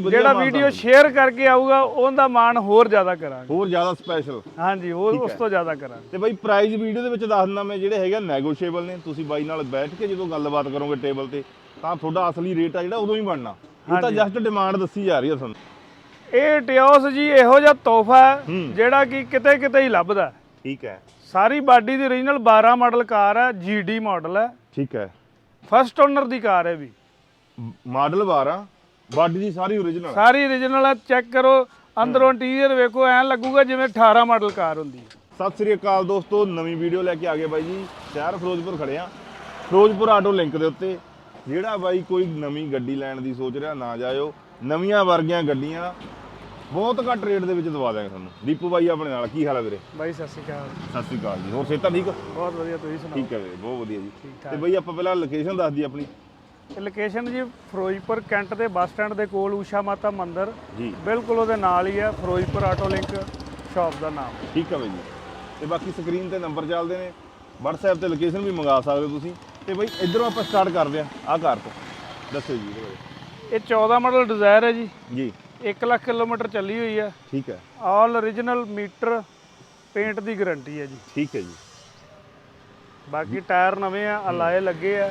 ਜਿਹੜਾ video share ਕਰਕੇ ਆਊਗਾ ਉਹਦਾ ਮਾਣ ਹੋਰ ਜ਼ਿਆਦਾ ਕਰਾਂਗੇ। ਹੋਰ ਜ਼ਿਆਦਾ ਸਪੈਸ਼ਲ ਹਾਂਜੀ ਉਹ ਉਸ ਤੋਂ ਜ਼ਿਆਦਾ ਕਰਾਂਗੇ। ਤੇ ਬਾਈ ਪ੍ਰਾਈਸ ਵੀਡੀਓ ਦੇ ਵਿੱਚ ਦੱਸ ਦਿੰਦਾ ਮੈਂ ਜਿਹੜੇ ਹੈਗੇ ਨੈਗੋਸ਼ੀਏਬਲ ਨੇ ਤੁਸੀਂ ਬਾਈ ਨਾਲ ਬੈਠ ਕੇ ਜਦੋਂ ਗੱਲਬਾਤ ਕਰੋਗੇ ਟੇਬਲ ਤੇ ਤਾਂ ਤੁਹਾਡਾ ਅਸਲੀ ਰੇਟ ਆ ਜਿਹੜਾ ਉਦੋਂ ਹੀ ਬਣਨਾ। ਇਹ ਤਾਂ ਜਸਟ ਡਿਮਾਂਡ ਦੱਸੀ ਜਾ ਰਹੀ ਹੈ ਤੁਹਾਨੂੰ ਇਹ ਟਿਓਸ ਜੀ ਇਹੋ ਜਿਹਾ ਤੋਹਫਾ। ਜਿਹੜਾ ਕਿ ਕਿਤੇ ਕਿਤੇ ਹੀ ਲੱਭਦਾ। ਠੀਕ ਹੈ। ਸਾਰੀ ਬਾਡੀ ਦੀ origignal 12 ਮਾਡਲ ਕਾਰ ਹੈ GD ਮਾਡਲ ਹੈ। ਠੀਕ ਹੈ। ਫਸਟ ਓਨਰ ਦੀ ਕਾਰ ਹੈ ਵੀ। ਮਾਡਲ 12 ਬਾਡੀ ਦੀ ਸਾਰੀ origignal ਸਾਰੀ origignal ਹੈ ਚੈੱਕ ਕਰੋ ਅੰਦਰੋਂ ਇੰਟੀਰੀਅਰ ਵੇਖੋ ਐਂ ਲੱਗੂਗਾ ਜਿਵੇਂ 18 ਮਾਡਲ ਕਾਰ ਹੁੰਦੀ ਹੈ। ਸਤਿ ਸ੍ਰੀ ਅਕਾਲ ਦੋਸਤੋ ਨਵੀਂ ਵੀਡੀਓ ਲੈ ਕੇ ਆ ਗਏ ਬਾਈ ਜੀ। ਸ਼ਹਿਰ ਫਿਰੋਜ਼ਪੁਰ ਖੜੇ ਆ ਫਿਰੋਜ਼ਪੁਰ ਆਟੋ ਲਿੰਕ ਦੇ ਉੱਤੇ। ਜਿਹੜਾ ਬਾਈ ਕੋਈ ਨਵੀਂ ਗੱਡੀ ਲੈਣ ਦੀ ਸੋਚ ਰਿਹਾ ਨਾ ਜਾਇਓ। ਨਵੀਆਂ ਵਰਗੀਆਂ ਗੱਡੀਆਂ ਬਹੁਤ ਘੱਟ ਰੇਟ ਦੇ ਵਿੱਚ ਦਵਾ ਦਾਂਗੇ ਤੁਹਾਨੂੰ। ਦੀਪੂ ਬਾਈ ਆਪਣੇ ਨਾਲ ਕੀ ਹਾਲ ਹੈ ਵੀਰੇ? ਬਾਈ ਸਤਿ ਸ਼੍ਰੀ ਅਕਾਲ। ਸਤਿ ਸ੍ਰੀ ਅਕਾਲ ਜੀ। ਹੋਰ ਸਿਹਤਾਂ ਠੀਕ ਬਹੁਤ ਵਧੀਆ ਤੁਸੀਂ ਸੁਣਾਓ? ਠੀਕ ਹੈ ਵੀਰੇ ਬਹੁਤ ਵਧੀਆ ਜੀ। ਤੇ ਬਾਈ ਆਪਾਂ ਪਹਿਲਾਂ ਲੋਕੇਸ਼ਨ ਦੱਸ ਦਈਏ ਆਪਣੀ। ਇਹ ਲੋਕੇਸ਼ਨ ਜੀ ਫਿਰੋਜ਼ਪੁਰ ਕੈਂਟ ਦੇ ਬੱਸ ਸਟੈਂਡ ਦੇ ਕੋਲ ਊਸ਼ਾ ਮਾਤਾ ਮੰਦਿਰ। ਜੀ। ਬਿਲਕੁਲ ਉਹਦੇ ਨਾਲ ਹੀ ਹੈ ਫਿਰੋਜ਼ਪੁਰ ਆਟੋ ਲਿੰਕ ਸ਼ਾਪ ਦਾ ਨਾਮ। ਠੀਕ ਹੈ ਬਾਈ ਜੀ। ਤੇ ਬਾਕੀ ਸਕਰੀਨ ਤੇ ਨੰਬਰ ਚੱਲਦੇ ਨੇ। WhatsApp ਤੇ ਲੋਕੇਸ਼ਨ ਵੀ ਮੰਗਾ ਸਕਦੇ ਹੋ ਤੁਸੀਂ। ਤੇ ਬਾਈ ਇਧਰੋਂ ਆਪਾਂ ਸਟਾਰਟ ਕਰਦੇ ਆ ਆਹ ਕਾਰ ਤੋਂ। ਦੱਸੋ ਜੀ ਇਹਦੇ ਬਾਰੇ। ਇਹ 14 ਮਾਡਲ ਡਿਜ਼ਾਇਰ ਹੈ ਜੀ। ਜੀ। 1 ਲੱਖ ਕਿਲੋਮੀਟਰ ਚੱਲੀ ਹੋਈ ਹੈ। ਠੀਕ ਹੈ। ਆਲ origignal ਮੀਟਰ ਪੇਂਟ ਦੀ ਗਾਰੰਟੀ ਹੈ ਜੀ। ਠੀਕ ਹੈ ਜੀ। ਬਾਕੀ ਟਾਇਰ ਨਵੇਂ ਆ ਅਲਾਏ ਲੱਗੇ ਆ।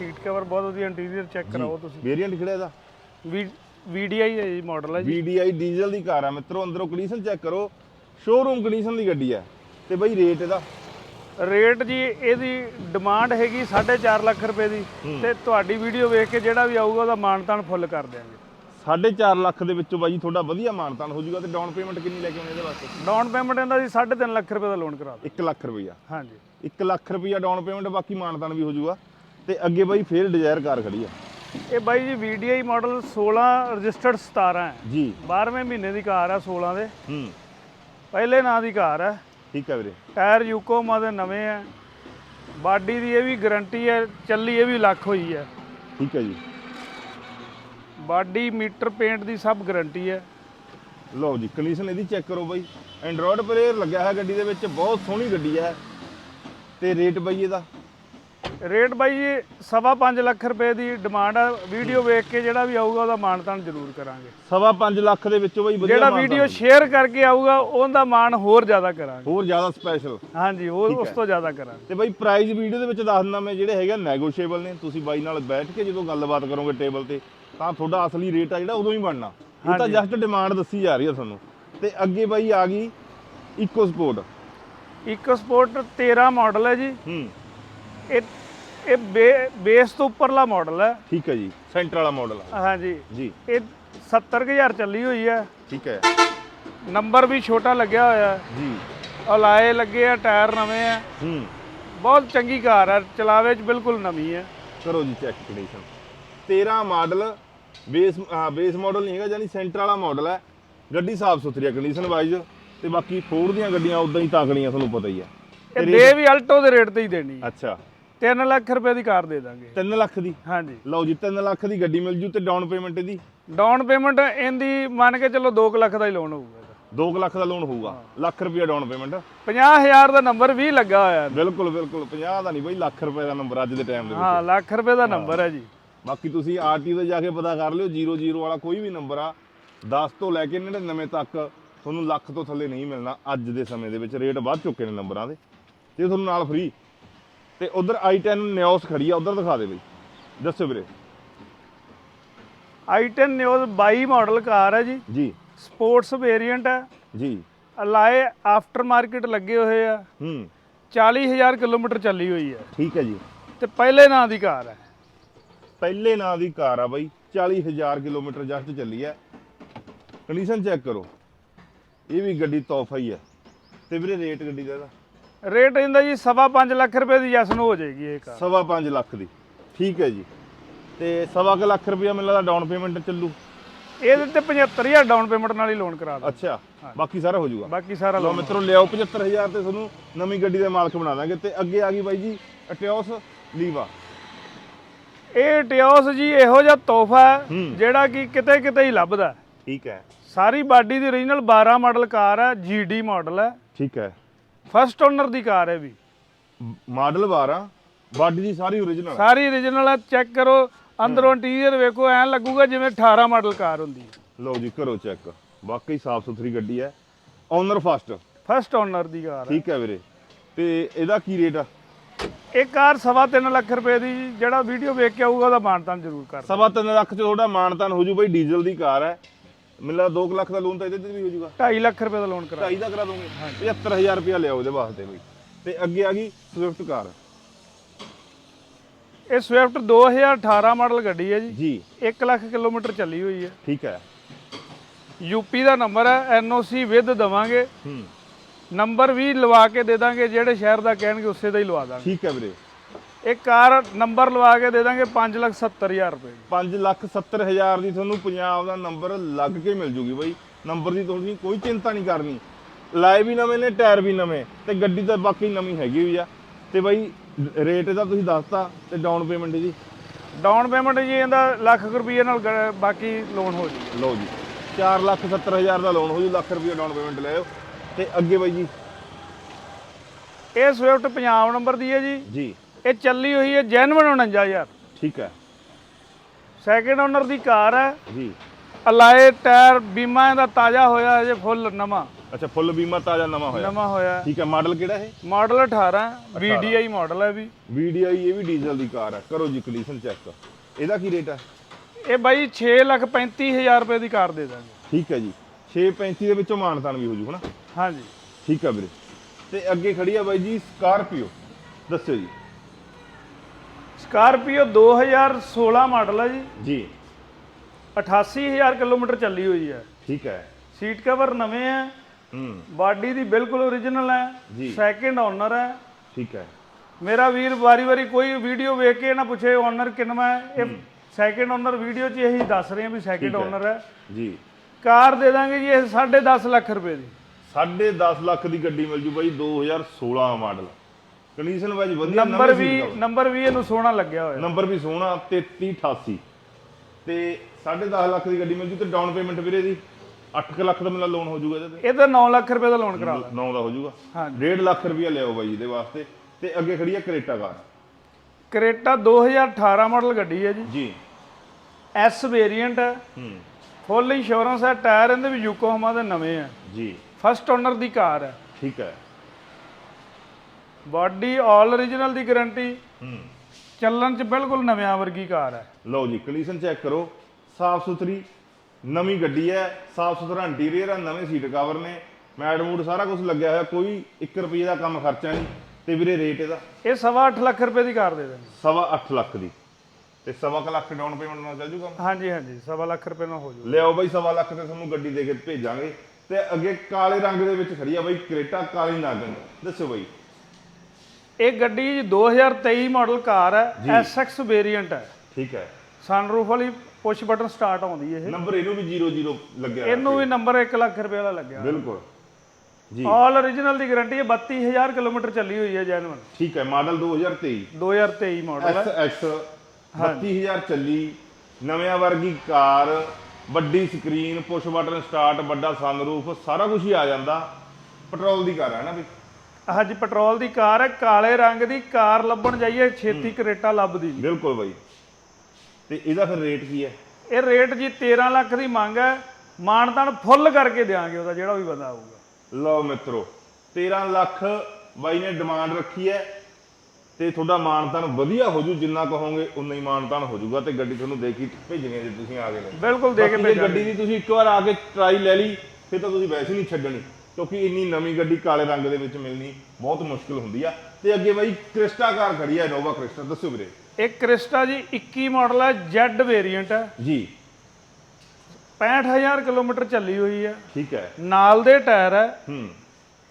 ਸੀਟ ਕਵਰ ਬਹੁਤ ਵਧੀਆ ਇੰਟੀਰੀਅਰ ਚੈੱਕ ਕਰਾਓ ਤੁਸੀਂ। ਵੇਰੀਐਂਟ ਕਿਹੜਾ ਇਹਦਾ? VDI ਹੈ ਜੀ ਮਾਡਲ ਹੈ ਜੀ। VDI ਡੀਜ਼ਲ ਦੀ ਕਾਰ ਆ ਮਿੱਤਰੋ ਅੰਦਰੋਂ ਕੰਡੀਸ਼ਨ ਚੈੱਕ ਕਰੋ। ਸ਼ੋਰੂਮ ਕੰਡੀਸ਼ਨ ਦੀ ਗੱਡੀ ਹੈ। ਤੇ ਬਾਈ ਰੇਟ ਇਹਦਾ? ਰੇਟ ਜੀ ਇਹਦੀ ਡਿਮਾਂਡ ਹੈਗੀ 4.5 ਲੱਖ ਰੁਪਏ ਦੀ। ਤੇ ਤੁਹਾਡੀ ਵੀਡੀਓ ਵੇਖ ਕੇ ਜਿਹੜਾ ਵੀ ਆਊਗਾ ਉਹਦਾ ਮਾਨਤਾਨ ਫੁੱਲ ਕਰ ਦਿਆਂਗੇ। 4.5 ਲੱਖ ਦੇ ਵਿੱਚੋਂ ਬਾਈ ਤੁਹਾਡਾ ਵਧੀਆ ਮਾਨਤਾਨ ਹੋ ਜਾਊਗਾ ਤੇ ਡਾਊਨ ਪੇਮੈਂਟ ਕਿੰਨੀ ਲੈ ਕੇ ਆਉਣੀ ਇਹਦੇ ਵਾਸਤੇ? ਡਾਊਨ ਪੇਮੈਂਟ ਇਹਦਾ ਜੀ 3.5 ਲੱਖ ਰੁਪਏ ਦਾ ਲੋਨ ਕਰਾ ਦਿਓ। 1 ਲੱਖ ਰੁਪਈਆ। ਹਾਂਜੀ। 1 ਲੱਖ ਰੁਪਈਆ ਡਾਊਨ ਪੇਮੈਂਟ ਬਾਕੀ ਮਾਨਤਾਨ ਵੀ ਹੋ ਜਾਊਗਾ। ਤੇ ਅੱਗੇ ਬਾਈ ਫੇਰ ਡਿਜ਼ਾਇਰ ਕਾਰ ਖੜੀ ਆ। ਇਹ ਬਾਈ ਜੀ VDI ਮਾਡਲ 16 ਰਜਿਸਟਰਡ 17 ਹੈ। ਜੀ। 12ਵੇਂ ਮਹੀਨੇ ਦੀ ਕਾਰ ਹੈ 16 ਦੇ। ਹੂੰ। ਪਹਿਲੇ ਨਾਂ ਦੀ ਕਾਰ ਹੈ ਠੀਕ ਹੈ ਵੀਰੇ। ਟਾਇਰ ਯੂਕੋਮਾ ਦੇ ਨਵੇਂ ਆ। ਬਾਡੀ ਦੀ ਇਹ ਵੀ ਗਾਰੰਟੀ ਹੈ ਚੱਲੀ ਇਹ ਵੀ ਲੱਖ ਹੋਈ ਹੈ ਠੀਕ ਹੈ ਜੀ। ਬਾਡੀ ਮੀਟਰ ਪੇਂਟ ਦੀ ਸਭ ਗਾਰੰਟੀ ਹੈ ਲਓ ਜੀ ਕੰਡੀਸ਼ਨ ਇਹਦੀ ਚੈੱਕ ਕਰੋ ਬਾਈ। ਐਂਡਰੋਇਡ ਪਲੇਅਰ ਲੱਗਿਆ ਹੈ ਗੱਡੀ ਦੇ ਵਿੱਚ ਬਹੁਤ ਸੋਹਣੀ ਗੱਡੀ ਹੈ ਤੇ ਰੇਟ ਬਾਈ ਇਹਦਾ। ਰੇਟ ਬਾਈ ਜੀ ਸਵਾ ਪੰਜ ਲੱਖ ਰੁਪਏ ਦੀ ਡਿਮਾਂਡ ਹੈ ਵੀਡੀਓ ਵੇਖ ਕੇ ਜਿਹੜਾ ਵੀ ਆਊਗਾ ਉਹਦਾ ਮਾਨਤਾਨ ਜ਼ਰੂਰ ਕਰਾਂਗੇ। ਸਵਾ 5 ਲੱਖ ਦੇ ਵਿੱਚੋਂ ਬਾਈ ਵਧੀਆ ਜਿਹੜਾ ਵੀਡੀਓ ਸ਼ੇਅਰ ਕਰਕੇ ਆਊਗਾ ਉਹਦਾ ਮਾਣ ਹੋਰ ਜ਼ਿਆਦਾ ਕਰਾਂਗੇ। ਹੋਰ ਜ਼ਿਆਦਾ ਸਪੈਸ਼ਲ ਹਾਂਜੀ ਉਹ ਉਸ ਤੋਂ ਜ਼ਿਆਦਾ ਕਰਾਂਗੇ। ਤੇ ਬਾਈ ਪ੍ਰਾਈਸ ਵੀਡੀਓ ਦੇ ਵਿੱਚ ਦੱਸ ਦਿੰਦਾ ਮੈਂ ਜਿਹੜੇ ਹੈਗੇ ਨੈਗੋਸ਼ੀਏਬਲ ਨੇ ਤੁਸੀਂ ਬਾਈ ਨਾਲ ਬੈਠ ਕੇ ਜਦੋਂ ਗੱਲਬਾਤ ਕਰੋਗੇ ਟੇਬਲ ਤੇ ਤਾਂ ਤੁਹਾਡਾ ਅਸਲੀ ਰੇਟ ਆ ਜਿਹੜਾ ਉਦੋਂ ਹੀ ਬਣਨਾ। ਇਹ ਤਾਂ ਜਸਟ ਡਿਮਾਂਡ ਦੱਸੀ ਜਾ ਰਹੀ ਹੈ ਤੁਹਾਨੂੰ। ਤੇ ਅੱਗੇ ਬਾਈ ਆ ਗਈ ਇਕੋ ਸਪੋਰਟ ਇਕੋ ਸਪੋਰਟ 13 ਮਾਡਲ ਹੈ ਜੀ। ਹੂੰ। ਇਹ ਇਹ ਬੇਸ ਤੋਂ ਉੱਪਰਲਾ ਮਾਡਲ ਹੈ। ਠੀਕ ਹੈ ਜੀ ਸੈਂਟਰ ਵਾਲਾ ਮਾਡਲ ਆ। ਹਾਂਜੀ। ਜੀ। ਇਹ 70000 ਚੱਲੀ ਹੋਈ ਹੈ। ਠੀਕ ਹੈ। ਨੰਬਰ ਵੀ ਛੋਟਾ ਲੱਗਿਆ ਹੋਇਆ ਹੈ। ਜੀ। ਅਲਾਏ ਲੱਗੇ ਆ ਟਾਇਰ ਨਵੇਂ ਆ। ਹੂੰ। ਬਹੁਤ ਚੰਗੀ ਕਾਰ ਹੈ ਚਲਾਵੇ 'ਚ ਬਿਲਕੁਲ ਨਵੀਂ ਹੈ। ਕਰੋ ਜੀ check condition 13 model base base model ਨਹੀਂ ਹੈਗਾ ਯਾਨੀ ਸੈਂਟਰ ਵਾਲਾ ਮਾਡਲ ਹੈ। ਗੱਡੀ ਸਾਫ਼ ਸੁਥਰੀ ਹੈ ਕੰਡੀਸ਼ਨ ਵਾਈਜ਼ ਤੇ ਬਾਕੀ ਫੋਰ ਦੀਆਂ ਗੱਡੀਆਂ ਉਦਾਂ ਹੀ ਤਾਕੜੀਆਂ ਤੁਹਾਨੂੰ ਪਤਾ ਹੀ ਆ ਇਹ ਦੇ ਵੀ ਅਲਟੋ ਦੇ ਰੇਟ ਤੇ ਹੀ ਦੇਣੀ ਹੈ। ਅੱਛਾ। 3 ਲੱਖ ਰੁਪਏ ਦੀ ਕਾਰ ਦੇ ਦਾਂਗੇ। 3 ਲੱਖ ਦੀ? ਹਾਂਜੀ। ਲਓ ਜੀ 3 ਲੱਖ ਦੀ ਗੱਡੀ ਮਿਲ ਜੂ ਤੇ ਡਾਊਨ ਪੇਮੈਂਟ ਇਹਦੀ ਡਾਊਨ ਪੇਮੈਂਟ ਇਹਦੀ ਮੰਨ ਕੇ ਚੱਲੋ 2 ਲੱਖ ਦਾ ਹੀ ਲੋਨ ਹੋਊਗਾ ਇਹਦਾ। 2 ਲੱਖ ਦਾ ਲੋਨ ਹੋਊਗਾ? ਲੱਖ ਰੁਪਏ ਡਾਊਨ ਪੇਮੈਂਟ 50000 ਦਾ ਨੰਬਰ ਵੀ ਲੱਗਾ ਹੋਇਆ। ਬਿਲਕੁਲ ਬਿਲਕੁਲ। 50 ਦਾ ਨਹੀਂ ਬਈ ਲੱਖ ਰੁਪਏ ਦਾ ਨੰਬਰ ਅੱਜ ਦੇ ਟਾਈਮ ਦੇ ਵਿੱਚ। ਹਾਂ ਲੱਖ ਰੁਪਏ ਦਾ ਨੰਬਰ ਹੈ ਜੀ। ਬਾਕੀ ਤੁਸੀਂ ਆਰਟੀ ਤੇ ਜਾ ਕੇ ਪਤਾ ਕਰ ਲਿਓ 00 ਵਾਲਾ ਕੋਈ ਵੀ ਨੰਬਰ ਆ 10 ਤੋਂ ਲੈ ਕੇ 99 ਤੱਕ ਤੁਹਾਨੂੰ ਲੱਖ ਤੋਂ ਥੱਲੇ ਨਹੀਂ ਮਿਲਣਾ ਅੱਜ ਦੇ ਸਮੇਂ ਦੇ ਵਿੱਚ। ਰੇਟ ਵੱਧ ਚੁੱਕੇ ਨੇ ਨੰਬਰਾਂ ਦੇ। ਤੇ ਤੁਹਾਨੂੰ ਨਾਲ ਫ੍ਰੀ ਤੇ ਉਧਰ i10 ਨਿਓਸ ਖੜੀ ਆ ਉਧਰ ਦਿਖਾ ਦੇ ਬਈ। ਦੱਸੋ ਵੀਰੇ। i10 ਨਿਊਜ਼ 22 ਮਾਡਲ ਕਾਰ ਹੈ ਜੀ। ਜੀ। ਸਪੋਰਟਸ ਵੇਰੀਐਂਟ ਹੈ। ਜੀ। ਅਲਾਏ ਆਫਟਰ ਮਾਰਕੀਟ ਲੱਗੇ ਹੋਏ ਆ। ਹੂੰ। 40000 ਕਿਲੋਮੀਟਰ ਚੱਲੀ ਹੋਈ ਹੈ। ਠੀਕ ਹੈ ਜੀ। ਤੇ ਪਹਿਲੇ ਨਾਂ ਦੀ ਕਾਰ ਹੈ। ਪਹਿਲੇ ਨਾਂ ਦੀ ਕਾਰ ਆ ਬਾਈ 40000 ਕਿਲੋਮੀਟਰ ਜਸਟ ਚੱਲੀ ਹੈ। ਕੰਡੀਸ਼ਨ ਚੈੱਕ ਕਰੋ। ਇਹ ਵੀ ਗੱਡੀ ਤੋਹਫਾ ਹੀ ਹੈ। ਤੇ ਵੀਰੇ ਰੇਟ ਗੱਡੀ ਦਾ ਇਹਦਾ। ਰੇਟ ਇਹਦਾ ਜੀ ਸਵਾ ਪੰਜ ਲੱਖ ਰੁਪਏ ਦੀ ਜਸਨ ਹੋ ਜਾਏਗੀ ਇਹ ਕਾਰ। ਸਵਾ ਲੱਖ ਦੀ। ਠੀਕ ਹੈ ਜੀ। ਤੇ ਸਵਾ ਕੁ ਲੱਖ ਰੁਪਇਆ ਮੈਨੂੰ ਲੱਗਦਾ ਡਾਊਨ ਪੇਮੈਂਟ ਚੱਲੂ। ਇਹਦੇ ਤੇ 75000 ਡਾਊਨ ਪੇਮੈਂਟ ਨਾਲ ਹੀ ਲੋਨ ਕਰਾ ਦਾਂ ਅੱਛਾ। ਬਾਕੀ ਸਾਰਾ ਹੋ ਜਾਊਗਾ। ਬਾਕੀ ਸਾਰਾ ਲਓ ਮਿੱਤਰੋ ਲਿਆਓ 75000 ਤੇ ਤੁਹਾਨੂੰ ਨਵੀਂ ਗੱਡੀ ਦੇ ਮਾਲਕ ਬਣਾ ਦਾਂਗੇ। ਤੇ ਅੱਗੇ ਆ ਗਈ ਬਾਈ ਜੀ ਅਟਿਓਸ ਲੀਵਾ ਇਹ ਟਿਓਸ ਜੀ ਇਹੋ ਜਿਹਾ ਤੋਹਫਾ ਹੈ। ਜਿਹੜਾ ਕਿ ਕਿਤੇ ਕਿਤੇ ਹੀ ਲੱਭਦਾ। ਠੀਕ ਹੈ। ਸਾਰੀ ਬਾਡੀ ਦੀ origignal 12 ਮਾਡਲ ਕਾਰ ਹੈ GD ਮਾਡਲ ਹੈ। ਠੀਕ ਹੈ। ਫਸਟ ਓਨਰ ਦੀ ਕਾਰ ਹੈ ਵੀ। ਮਾਡਲ 12 ਬਾਡੀ ਦੀ ਸਾਰੀ origignal ਸਾਰੀ origignal ਹੈ ਚੈੱਕ ਕਰੋ। ਅੰਦਰੋਂ ਇੰਟੀਰੀਅਰ ਵੇਖੋ ਐਂ ਲੱਗੂਗਾ ਜਿਵੇਂ 18 ਮਾਡਲ ਕਾਰ ਹੁੰਦੀ ਹੈ। ਲਓ ਜੀ ਕਰੋ ਚੈੱਕ ਵਾਕਈ ਸਾਫ਼ ਸੁਥਰੀ ਗੱਡੀ ਹੈ। ਓਨਰ ਫਸਟ ਫਸਟ ਓਨਰ ਦੀ ਕਾਰ ਹੈ। ਠੀਕ ਹੈ ਵੀਰੇ। ਤੇ ਇਹਦਾ ਕੀ ਰੇਟ ਆ? ਇਹ ਕਾਰ ਸਵਾ ਤਿੰਨ ਲੱਖ ਰੁਪਏ ਦੀ। ਜਿਹੜਾ ਵੀਡੀਓ ਵੇਖ ਕੇ ਆਊਗਾ ਉਹਦਾ ਮਾਨਤਾਨ ਜ਼ਰੂਰ ਕਰ ਸਵਾ ਤਿੰਨ ਲੱਖ ਚ ਤੁਹਾਡਾ ਮਾਨਤਾਨ ਹੋ ਜੂ ਬਈ ਡੀਜ਼ਲ ਦੀ ਕਾਰ ਹੈ। ਮਿਲਾ 2 ਲੱਖ ਦਾ ਲੋਨ ਤਾਂ ਇਹਦੇ ਤੇ ਵੀ ਹੋ ਜੂਗਾ 2.5 ਲੱਖ ਰੁਪਏ ਦਾ ਲੋਨ ਕਰਾ 2.5 ਦਾ ਕਰਾ ਦੋਗੇ। 75000 ਰੁਪਇਆ ਲਿਆਓ ਉਹਦੇ ਵਾਸਤੇ ਬਈ। ਤੇ ਅੱਗੇ ਆ ਗਈ ਸਵਿਫਟ ਕਾਰ। ਇਹ ਸਵਿਫਟ 2018 ਮਾਡਲ ਗੱਡੀ ਹੈ ਜੀ। ਜੀ। 1 ਲੱਖ ਕਿਲੋਮੀਟਰ ਚੱਲੀ ਹੋਈ ਹੈ। ਠੀਕ ਹੈ। ਯੂਪੀ ਦਾ ਨੰਬਰ ਹੈ ਐਨਓਸੀ ਵਿਦ ਦਵਾਂਗੇ। ਹੂੰ। ਨੰਬਰ ਵੀ ਲਵਾ ਕੇ ਦੇ ਦਾਂਗੇ ਜਿਹੜੇ ਸ਼ਹਿਰ ਦਾ ਕਹਿਣਗੇ ਉਸੇ ਦਾ ਹੀ ਲਵਾ ਦਾਂਗੇ। ਠੀਕ ਹੈ ਵੀਰੇ। ਇਹ ਕਾਰ ਨੰਬਰ ਲਵਾ ਕੇ ਦੇ ਦਾਂਗੇ 570000 ਰੁਪਏ। ਦੀ 5 ਲੱਖ 70 ਹਜ਼ਾਰ ਦੀ ਤੁਹਾਨੂੰ ਪੰਜਾਬ ਦਾ ਨੰਬਰ ਲੱਗ ਕੇ ਮਿਲ ਜੂਗੀ ਬਈ। ਨੰਬਰ ਦੀ ਤੁਸੀਂ ਕੋਈ ਚਿੰਤਾ ਨਹੀਂ ਕਰਨੀ। ਲਾਏ ਵੀ ਨਵੇਂ ਨੇ ਟਾਇਰ ਵੀ ਨਵੇਂ ਤੇ ਗੱਡੀ ਤਾਂ ਬਾਕੀ ਨਵੀਂ ਹੈਗੀ ਹੋਈ ਆ। ਤੇ ਬਈ ਰੇਟ ਇਹਦਾ ਤੁਸੀਂ ਦੱਸਤਾ ਤੇ ਡਾਊਨ ਪੇਮੈਂਟ ਜੀ। ਡਾਊਨ ਪੇਮੈਂਟ ਜੀ ਇਹਦਾ ਲੱਖ ਰੁਪਏ ਨਾਲ ਬਾਕੀ ਲੋਨ ਹੋ ਜੂ। ਲਓ ਜੀ 4 ਲੱਖ 70 ਹਜ਼ਾਰ ਦਾ ਲੋਨ ਹੋ ਜੂ ਲੱਖ ਰੁਪਏ ਡਾਊਨ ਪੇਮੈਂਟ ਲਿਆਓ ਤੇ ਅੱਗੇ ਬਾਈ ਜੀ। ਇਹ ਸਵਿਫਟ ਪੰਜਾਬ ਨੰਬਰ ਦੀ ਹੈ ਜੀ। ਜੀ। ਇਹ ਚੱਲੀ ਹੋਈ ਹੈ ਜੈਨੂਇਨ 49000 ਠੀਕ ਹੈ। ਸੈਕਿੰਡ ਓਨਰ ਦੀ ਕਾਰ ਹੈ। ਜੀ। ਅਲਾਏ ਟਾਇਰ ਬੀਮਾ ਇਹਦਾ ਤਾਜ਼ਾ ਹੋਇਆ ਅਜੇ ਫੁੱਲ ਨਵਾਂ। ਅੱਛਾ ਫੁੱਲ ਬੀਮਾ ਤਾਜ਼ਾ ਨਵਾਂ ਹੋਇਆ। ਨਵਾਂ ਹੋਇਆ। ਠੀਕ ਹੈ ਮਾਡਲ ਕਿਹੜਾ ਇਹ? ਮਾਡਲ 18 VDI ਮਾਡਲ ਹੈ ਵੀ। VDI ਇਹ ਵੀ ਡੀਜ਼ਲ ਦੀ ਕਾਰ ਹੈ। ਕਰੋ ਜੀ ਕੰਡੀਸ਼ਨ ਚੈੱਕ ਇਹਦਾ ਕੀ ਰੇਟ ਹੈ? ਇਹ ਬਾਈ 635000 ਰੁਪਏ ਦੀ ਕਾਰ ਦੇ ਦਾਂਗੇ। ਠੀਕ ਹੈ ਜੀ। 635 ਦੇ ਵਿੱਚੋਂ ਮਾਨਤਾਨ ਵੀ ਹੋ ਜੂ ਹਨਾ? ਹਾਂਜੀ। ਠੀਕ ਹੈ ਵੀਰੇ। ਤੇ ਅੱਗੇ ਖੜੀ ਆ ਬਾਈ ਜੀ ਸਕਾਰਪੀਓ ਦੱਸਿਓ ਜੀ। ਸਕਾਰਪੀਓ 2016 ਮਾਡਲ ਹੈ ਜੀ। ਜੀ। 88000 ਕਿਲੋਮੀਟਰ ਚੱਲੀ ਹੋਈ ਹੈ ਠੀਕ ਹੈ। ਸੀਟ ਕਵਰ ਨਵੇਂ ਹੈ ਹੂੰ। ਬਾਡੀ ਦੀ ਬਿਲਕੁਲ ਓਰੀਜਨਲ ਹੈ ਜੀ। ਸੈਕਿੰਡ ਓਨਰ ਹੈ ਠੀਕ ਹੈ। ਮੇਰਾ ਵੀਰ ਵਾਰੀ-ਵਾਰੀ ਕੋਈ ਵੀਡੀਓ ਵੇਖ ਕੇ ਨਾ ਪੁੱਛੇ ਓਨਰ ਕਿੰਨਾ ਹੈ ਇਹ ਸੈਕਿੰਡ ਓਨਰ ਵੀਡੀਓ 'ਚ ਇਹੀ ਦੱਸ ਰਹੇ ਹਾਂ ਵੀ ਸੈਕਿੰਡ। ਓਨਰ ਹੈ। ਜੀ। ਕਾਰ ਦੇ ਦਾਂਗੇ ਜੀ ਇਹ 10.5 ਲੱਖ ਰੁਪਏ ਦੀ। 10.5 ਲੱਖ ਦੀ ਗੱਡੀ ਮਿਲ ਜੂ ਬਾਈ 2016 ਮਾਡਲ। ਕੰਡੀਸ਼ਨ ਵਾਈਜ਼ ਵਧੀਆ ਨੰਬਰ ਵੀ। ਨੰਬਰ ਵੀ ਇਹਨੂੰ ਸੋਹਣਾ ਲੱਗਿਆ ਹੋਇਆ। ਨੰਬਰ ਵੀ ਸੋਹਣਾ 3388 ਤੇ 10.5 ਲੱਖ ਦੀ ਗੱਡੀ ਮਿਲ ਜੂ ਤੇ ਡਾਊਨ ਪੇਮੈਂਟ ਵੀਰੇ ਦੀ। 8 ਲੱਖ ਦਾ ਮੇਰਾ ਲੋਨ ਹੋ ਜੂਗਾ ਇਹਦੇ ਇਹ ਤਾਂ 9 ਲੱਖ ਰੁਪਏ ਦਾ ਲੋਨ ਕਰਾ ਤੇ 9 ਦਾ ਹੋ ਜੂਗਾ ਹਾਂਜੀ। 1.5 ਲੱਖ ਰੁਪਇਆ ਲਿਆਓ ਬਾਈ ਇਹਦੇ ਵਾਸਤੇ। ਤੇ ਅੱਗੇ ਖੜੀ ਆ ਕਰੇਟਾ ਕਾਰ। ਕਰੇਟਾ 2018 ਮਾਡਲ ਗੱਡੀ ਹੈ ਜੀ। ਜੀ। ਐਸ ਵੇਰੀਐਂਟ ਹੈ। ਹੂੰ। ਫੁੱਲ ਇੰਸ਼ੋਰੈਂਸ ਹੈ ਟਾਇਰ ਇਹਦੇ ਵੀ ਯੂਕੋਹਾਮਾ ਦੇ ਨਵੇਂ ਹੈ। ਜੀ। ਫਸਟ ਓਨਰ ਦੀ ਕਾਰ ਹੈ। ਠੀਕ ਹੈ। ਬਾਡੀ ਆਲ origignal ਦੀ ਗਾਰੰਟੀ ਹੂੰ। ਚੱਲਣ 'ਚ ਬਿਲਕੁਲ ਨਵਿਆਂ ਵਰਗੀ ਕਾਰ ਹੈ। ਲਓ ਜੀ ਕੰਡੀਸ਼ਨ ਚੈੱਕ ਕਰੋ। ਸਾਫ਼ ਸੁਥਰੀ ਨਵੀਂ ਗੱਡੀ ਹੈ ਸਾਫ਼ ਸੁਥਰਾ ਇੰਟੀਰੀਅਰ ਹੈ ਨਵੇਂ ਸੀਟ ਕਵਰ ਨੇ। ਮੈਟ ਮੂਡ ਸਾਰਾ ਕੁਝ ਲੱਗਿਆ ਹੋਇਆ ਕੋਈ 1 ਰੁਪਏ ਦਾ ਕੰਮ ਖਰਚਾ ਨਹੀਂ। ਤੇ ਵੀਰੇ ਰੇਟ ਇਹਦਾ? ਇਹ ਸਵਾ ਅੱਠ ਲੱਖ ਰੁਪਏ ਦੀ ਕਾਰ ਦੇ ਦੇਣਗੇ ਸਵਾ ਅੱਠ ਲੱਖ ਦੀ। ਤੇ ਸਵਾ ਕੁ ਲੱਖ ਡਾਊਨ ਪੇਮੈਂਟ ਨਾਲ ਚੱਲ ਜੂਗਾ ਹਾਂਜੀ ਹਾਂਜੀ ਸਵਾ ਲੱਖ ਰੁਪਏ ਨਾਲ ਹੋ ਜਾਊ ਲਿਆਓ ਬਾਈ ਸਵਾ ਲੱਖ ਤੇ ਤੁਹਾਨੂੰ ਗੱਡੀ ਦੇ ਕੇ ਭੇਜਾਂਗੇ। ਤੇ ਅੱਗੇ ਕਾਲੇ ਰੰਗ ਦੇ ਵਿੱਚ ਖੜੀ ਆ ਬਾਈ ਕਰੇਟਾ ਕਾਲੀ ਨਾਗਨ। ਦੱਸੋ ਬਾਈ। ਇਹ ਗੱਡੀ ਜੀ 2023 ਮਾਡਲ ਕਾਰ ਹੈ SX ਵੇਰੀਐਂਟ ਹੈ। ਠੀਕ ਹੈ। ਸਨਰੂਫ ਵਾਲੀ ਪੁਸ਼ ਬਟਨ ਸਟਾਰਟ ਆਉਂਦੀ ਇਹ। ਨੰਬਰ ਇਹਨੂੰ ਵੀ 00 ਲੱਗਿਆ। ਇਹਨੂੰ ਵੀ ਨੰਬਰ 1 ਲੱਖ ਰੁਪਏ ਦਾ ਲੱਗਿਆ। ਬਿਲਕੁਲ। ਜੀ। ਆਲ origignal ਦੀ ਗਾਰੰਟੀ ਹੈ 32000 ਕਿਲੋਮੀਟਰ ਚੱਲੀ ਹੋਈ ਹੈ ਜੈਨੂਇਨ ਠੀਕ ਹੈ ਮਾਡਲ 2023 2023 ਮਾਡਲ ਹੈ। ਐਕਸ 32000 ਚੱਲੀ। ਨਵਿਆਂ ਵਰਗੀ ਕਾਰ ਵੱਡੀ ਸਕਰੀਨ ਪੁਸ਼ ਬਟਨ ਸਟਾਰਟ ਵੱਡਾ ਸਨਰੂਫ ਸਾਰਾ ਕੁਝ ਹੀ ਆ ਜਾਂਦਾ। ਪੈਟਰੋਲ ਦੀ ਕਾਰ ਹੈ ਨਾ ਵੀ। ਹਾਂਜੀ ਪੈਟਰੋਲ ਦੀ ਕਾਰ ਹੈ ਕਾਲੇ ਰੰਗ ਦੀ ਕਾਰ ਲੱਭਣ ਜਾਈਏ ਛੇਤੀ ਕਰੇਟਾ ਲੱਭਦੀ ਜੀ। ਬਿਲਕੁਲ ਬਾਈ। ਤੇ ਇਹਦਾ ਫਿਰ ਰੇਟ ਕੀ ਹੈ? ਇਹ ਰੇਟ ਜੀ 13 ਲੱਖ ਦੀ ਮੰਗ ਹੈ। ਮਾਨਤਾਨ ਫੁੱਲ ਕਰਕੇ ਦੇਾਂਗੇ ਉਹਦਾ ਜਿਹੜਾ ਵੀ ਬੰਦਾ ਆਊਗਾ। ਲਓ ਮਿੱਤਰੋ 13 ਲੱਖ ਬਾਈ ਨੇ ਡਿਮਾਂਡ ਰੱਖੀ ਹੈ। ਤੇ ਤੁਹਾਡਾ ਮਾਨਤਾਨ ਵਧੀਆ ਹੋ ਜੂ ਜਿੰਨਾ ਕਹੋਗੇ ਉਨਾ ਹੀ ਮਾਨਤਾਨ ਹੋ ਜਾਊਗਾ ਤੇ ਗੱਡੀ ਤੁਹਾਨੂੰ ਦੇ ਕੇ ਭੇਜਣੀ ਜੇ ਤੁਸੀਂ ਆ ਗਏ ਨੇ। ਬਿਲਕੁਲ ਦੇ ਕੇ ਬਾਕੀ ਜੇ ਗੱਡੀ ਦੀ ਤੁਸੀਂ ਇੱਕ ਵਾਰ ਆ ਕੇ ਟਰਾਈ ਲੈ ਲਈ ਫਿਰ ਤਾਂ ਤੁਸੀਂ ਵੈਸੇ ਨਹੀਂ ਛੱਡਣੀ। ਕਿਉਂਕਿ ਇੰਨੀ ਨਵੀਂ ਗੱਡੀ ਕਾਲੇ ਰੰਗ ਦੇ ਵਿੱਚ ਮਿਲਣੀ ਬਹੁਤ ਮੁਸ਼ਕਲ ਹੁੰਦੀ ਆ। ਤੇ ਅੱਗੇ ਬਾਈ ਕ੍ਰਿਸਟਾ ਕਾਰ ਖੜੀ ਆ ਇਨੋਵਾ ਕ੍ਰਿਸਟਾ ਦੱਸੋ ਵੀਰੇ। ਇਹ ਕ੍ਰਿਸਟਾ ਜੀ 21 ਮਾਡਲ ਹੈ Z ਵੇਰੀਐਂਟ ਹੈ ਜੀ। 65000 ਕਿਲੋਮੀਟਰ ਚੱਲੀ ਹੋਈ ਹੈ ਠੀਕ ਹੈ। ਨਾਲ ਦੇ ਟਾਇਰ ਹੈ ਹੂੰ।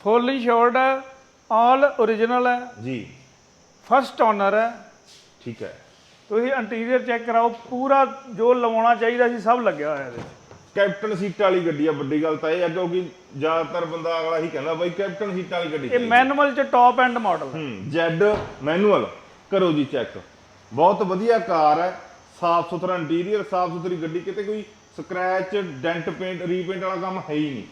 ਫੁੱਲ ਇੰਸ਼ੋਰਡ ਹੈ ਆਲ origignal ਹੈ ਜੀ। ਫਸਟ ਓਨਰ ਹੈ ਠੀਕ ਹੈ। ਤੁਸੀਂ ਇੰਟੀਰੀਅਰ ਚੈੱਕ ਕਰਾਓ ਪੂਰਾ ਜੋ ਲਵਾਉਣਾ ਚਾਹੀਦਾ ਸੀ ਸਭ ਲੱਗਿਆ ਹੋਇਆ ਇਹਦੇ ਵਿੱਚ। ਕੈਪਟਨ ਸੀਟ ਵਾਲੀ ਗੱਡੀ ਆ ਵੱਡੀ ਗੱਲ ਤਾਂ ਇਹ ਆ ਕਿਉਂਕਿ ਜ਼ਿਆਦਾਤਰ ਬੰਦਾ ਅਗਲਾ ਹੀ ਕਹਿੰਦਾ ਬਾਈ ਕੈਪਟਨ ਸੀਟ ਵਾਲੀ ਗੱਡੀ ਇਹ ਮੈਨੂਅਲ ਚ ਟੌਪ ਐਂਡ ਮਾਡਲ ਹੈ। ਜੈਡ ਮੈਨੂਅਲ ਕਰੋ ਜੀ ਚੈੱਕ ਬਹੁਤ ਵਧੀਆ ਕਾਰ ਹੈ ਸਾਫ਼ ਸੁਥਰਾ ਇੰਟੀਰੀਅਰ ਸਾਫ਼ ਸੁਥਰੀ ਗੱਡੀ ਕਿਤੇ ਕੋਈ ਸਕ੍ਰੈਚ ਡੈਂਟ ਪੇਂਟ ਰੀਪੇਂਟ ਵਾਲਾ ਕੰਮ ਹੈ ਹੀ ਨਹੀਂ।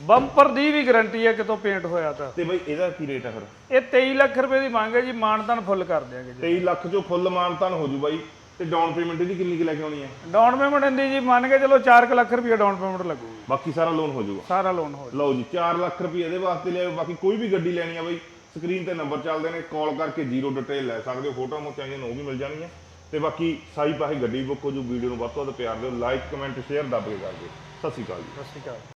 ਬੰਪਰ ਦੀ ਵੀ ਗਾਰੰਟੀ ਹੈ ਕਿਤੋਂ ਪੇਂਟ ਹੋਇਆ ਤਾਂ। ਤੇ ਬਾਈ ਇਹਦਾ ਕੀ ਰੇਟ ਹੈ ਫਿਰ? ਇਹ 23 ਲੱਖ ਰੁਪਏ ਦੀ ਮੰਗ ਹੈ ਜੀ ਮਾਨਤਾਨ ਫੁੱਲ ਕਰ ਦਿਆਂਗੇ ਜੀ। 23 ਲੱਖ ਚੋਂ ਫੁੱਲ ਮਾਨਤਾਨ ਹੋ ਜੂ ਬਾਈ। ਤੇ ਡਾਊਨ ਪੇਮੈਂਟ ਇਹਦੀ ਕਿੰਨੀ ਕੁ ਲੈ ਕੇ ਆਉਣੀ ਹੈ? ਡਾਊਨ ਪੇਮੈਂਟ ਹੁੰਦੀ ਜੀ ਮੰਨ ਕੇ ਚਲੋ 4 ਲੱਖ ਰੁਪਏ ਡਾਊਨ ਪੇਮੈਂਟ ਲੱਗੂਗੀ। ਬਾਕੀ ਸਾਰਾ ਲੋਨ ਹੋ ਜਾਊਗਾ। ਸਾਰਾ ਲੋਨ ਹੋ ਲਓ ਜੀ 4 ਲੱਖ ਰੁਪਏ ਇਹਦੇ ਵਾਸਤੇ ਲਿਆਓ ਬਾਕੀ ਕੋਈ ਵੀ ਗੱਡੀ ਲੈਣੀ ਆ ਬਈ ਸਕਰੀਨ ਤੇ ਨੰਬਰ ਚੱਲਦੇ ਨੇ ਕਾਲ ਕਰਕੇ ਜ਼ੀਰੋ ਡਿਟੇਲ ਲੈ ਸਕਦੇ ਹੋ ਫੋਟੋ ਮੋ ਚਾਹੀਏ ਉਹ ਵੀ ਮਿਲ ਜਾਣਗੀਆਂ। ਤੇ ਬਾਕੀ ਸਾਈ ਪਾਹੀ ਗੱਡੀ ਬੁੱਕ ਹੋ ਜੂ ਵੀਡੀਓ ਨੂੰ ਵੱਧ ਤੋਂ ਵੱਧ ਪਿਆਰ ਦਿਓ ਲਾਈਕ ਕਮੈਂਟ ਸ਼ੇਅਰ ਦੱਬ ਕੇ ਕਰ ਦਿਓ। ਸਤਿ ਸ਼੍ਰੀ ਅਕਾਲ ਜੀ। ਸਤਿ ਸ਼੍ਰੀ ਅਕਾਲ।